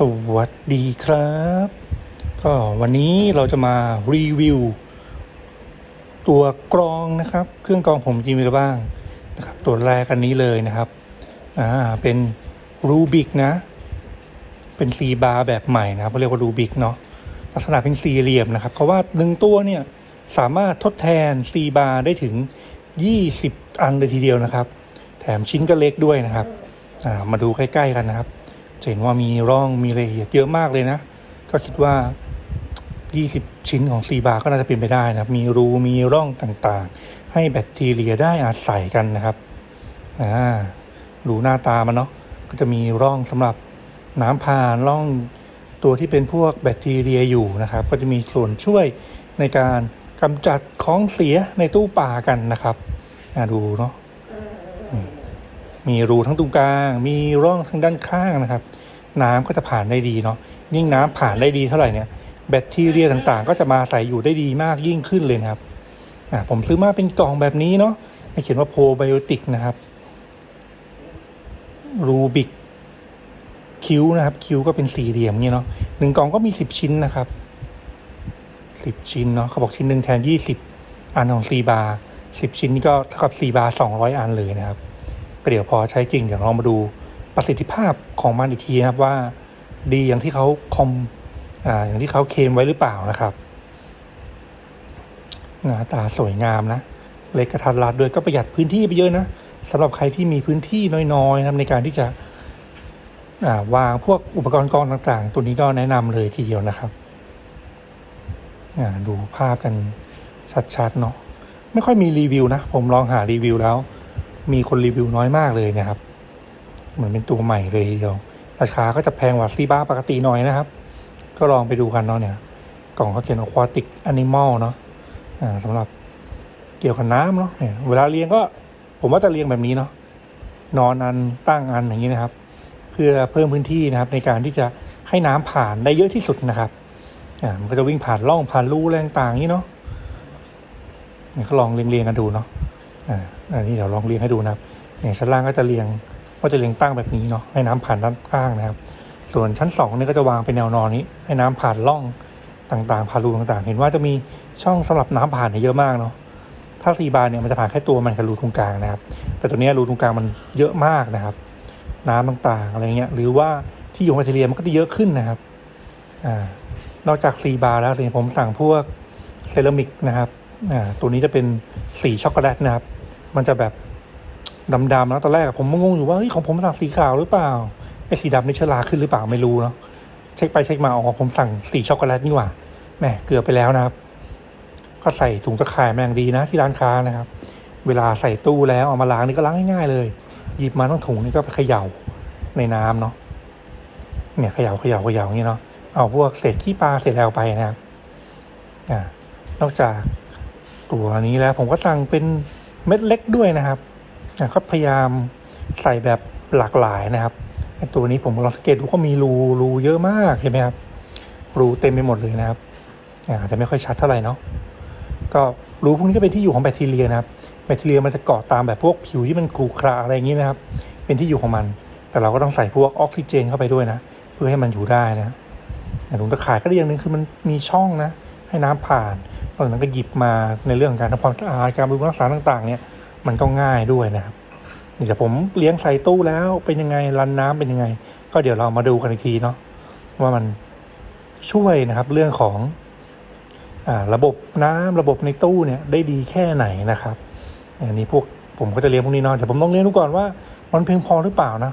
สวัสดีครับ ก็วันนี้เราจะมารีวิว ตัวกรองนะครับ เครื่องกรองผมจริงมีอะไรบ้างนะครับตัวแรกอันนี้เลยนะครับอ่าเป็นรูบิกนะ เป็นซีบาร์แบบใหม่นะครับเขาเรียกว่ารูบิกเนาะลักษณะเป็นสี่เหลี่ยมนะครับเพราะว่าหนึ่งตัวเนี่ยสามารถทดแทนซีบาร์ได้ถึง 20 อันเลยทีเดียวนะครับ แถมชิ้นก็เล็กด้วยนะครับอ่ามาดูใกล้ ๆ กันนะครับ จะเห็นว่ามีร่องมีรายละเอียดเยอะมากเลยนะ ก็คิดว่า 20 ชิ้นของซีบาก็น่าจะเป็นไปได้นะครับ มีรูมีร่องต่างๆ ให้แบคทีเรียได้อาศัยกันนะครับอ่าดูหน้าตามันเนาะก็จะมีร่องสำหรับน้ำผ่านร่องตัวที่เป็นพวกแบคทีเรียอยู่นะครับ ก็จะมีส่วนช่วยในการกำจัดของเสียในตู้ปลากันนะครับดูเนาะ มีรูทั้งตรงกลาง มีร่องทั้งด้านข้างนะครับ น้ำก็จะผ่านได้ดีเนาะยิ่งน้ำผ่านได้ดีเท่าไหร่เนี่ยแบคทีเรียต่างๆ ก็จะมาใส่อยู่ได้ดีมากยิ่งขึ้นเลยครับอ่าผมซื้อมาเป็นกล่องแบบนี้เนาะไม่เขียนว่าโพไบโอติกนะครับรูบิกคิ้วนะครับ คิ้วก็เป็นสี่เหลี่ยมเงี้ยเนาะหนึ่งกล่องก็มีสิบชิ้นนะครับสิบชิ้นเนาะเขาบอกชิ้นหนึ่งแทนยี่สิบอันของซีบาร์สิบชิ้นนี่ก็เท่ากับซีบาร์สองร้อยอันเลยนะครับ ก็เดี๋ยวพอใช้จริงเดี๋ยวเรามาดูประสิทธิภาพของมันอีกทีนะครับว่าดีอย่างที่เขาคอมอ่าอย่างที่เขาเคมไว้หรือเปล่านะครับหน้าตาสวยงามนะ เล็กกระทัดรัดด้วยก็ประหยัดพื้นที่ไปเยอะนะสำหรับใครที่มีพื้นที่น้อยๆนะครับในการที่จะอ่าวางพวกอุปกรณ์กองต่าง ๆ ตัวนี้ก็แนะนำเลยทีเดียวนะครับอ่าดูภาพกันชัดๆเนาะไม่ค่อยมีรีวิวนะ ผมลองหารีวิวแล้ว มีคนรีวิวน้อยมากเลยนะครับ เหมือนเป็นตัวใหม่เลยทีเดียวราคาก็จะแพงกว่าซีบ้าปกติหน่อยนะครับ ก็ลองไปดูกันเนาะเนี่ย กล่องเขาเขียนอควาติกแอนิมอลเนาะอ่าสำหรับเกี่ยวกับน้ำเนาะเนี่ยเวลาเลี้ยงก็ ผมว่าจะเลี้ยงแบบนี้เนาะนอนอันตั้งอันอย่างนี้นะครับ เพื่อเพิ่มพื้นที่นะครับ ในการที่จะให้น้ำผ่านได้เยอะที่สุดนะครับอ่ามันก็จะวิ่งผ่านร่องผ่านรูแรงต่างนี้เนาะเนี่ยก็ลองเรียงๆกันดูเนาะ อ่าอันนี้เดี๋ยวลองเรียงให้ดูนะครับเนี่ยชั้นล่างก็จะเรียงก็จะเรียงตั้งแบบนี้เนาะให้น้ำผ่านด้านข้างนะครับ ส่วนชั้นสองนี่ก็จะวางเป็นแนวนอนนี้ ให้น้ำผ่านร่องต่างๆผ่านรูต่างๆ เห็นว่าจะมีช่องสำหรับน้ำผ่านเนี่ยเยอะมากเนาะถ้าซีบาร์เนี่ยมันจะผ่านแค่ตัวมันกับรูตรงกลางนะครับ แต่ตัวนี้รูตรงกลางมันเยอะมากนะครับ น้ำต่างๆอะไรเงี้ยหรือว่าที่อยู่แบคทีเรียมันก็จะเยอะขึ้นนะครับอ่านอกจากซีบาร์แล้วสิผมสั่งพวกเซรามิกนะครับอ่าตัวนี้จะเป็นสีช็อกโกแลตนะครับ มันจะแบบดำๆแล้วตอนแรกผมงงอยู่ว่าเฮ้ยของผมสั่งสีขาวหรือเปล่าไอ้สีดำนี่เชื้อราขึ้นหรือเปล่าไม่รู้เนาะเช็คไปเช็คมาอ๋อผมสั่งสีช็อกโกแลตนี่หว่าแหมเกือบไปแล้วนะครับ ก็ใส่ถุงตะข่ายแมงดีนะที่ร้านค้านะครับ เวลาใส่ตู้แล้วเอามาล้างนี่ก็ล้างง่ายๆเลย หยิบมาต้องถุงนี่ก็ไปเขย่าในน้ำเนาะเนี่ยเขย่าเขย่าเขย่าอย่างนี้เนาะเอาพวกเศษขี้ปลาเศษแล้วไปนะครับอ่านอกจากตัวนี้แล้วผมก็สั่งเป็น เม็ดเล็กด้วยนะครับอะก็พยายามใส่แบบหลากหลายนะครับตัวนี้ผมลองสังเกตดูก็มีรูรูเยอะมากเห็นไหมครับรูเต็มไปหมดเลยนะครับอะอาจจะไม่ค่อยชัดเท่าไหร่เนาะก็รูพวกนี้ก็เป็นที่อยู่ของแบคทีเรียนะครับ แบคทีเรียมันจะเกาะตามแบบพวกผิวที่มันกรูคราอะไรอย่างนี้นะครับ เป็นที่อยู่ของมัน แต่เราก็ต้องใส่พวกออกซิเจนเข้าไปด้วยนะ เพื่อให้มันอยู่ได้นะถุงตะข่ายก็ดีอย่างหนึ่งคือมันมีช่องนะ ให้น้ำผ่าน ตอนนั้นก็หยิบมาในเรื่องของการทำความสะอาดการบำรุงรักษาต่างๆ เนี่ยมันก็ง่ายด้วยนะครับนี่แต่ผมเลี้ยงใส่ตู้แล้วเป็นยังไงรันน้ำเป็นยังไง ก็เดี๋ยวเรามาดูกันอีกทีเนาะว่ามันช่วยนะครับเรื่องของอ่าระบบน้ำระบบในตู้เนี่ยได้ดีแค่ไหนนะครับอันนี้พวกผมก็จะเลี้ยงพวกนี้เนาะแต่ผมต้องเลี้ยงดูก่อนว่า มันเพียงพอหรือเปล่านะ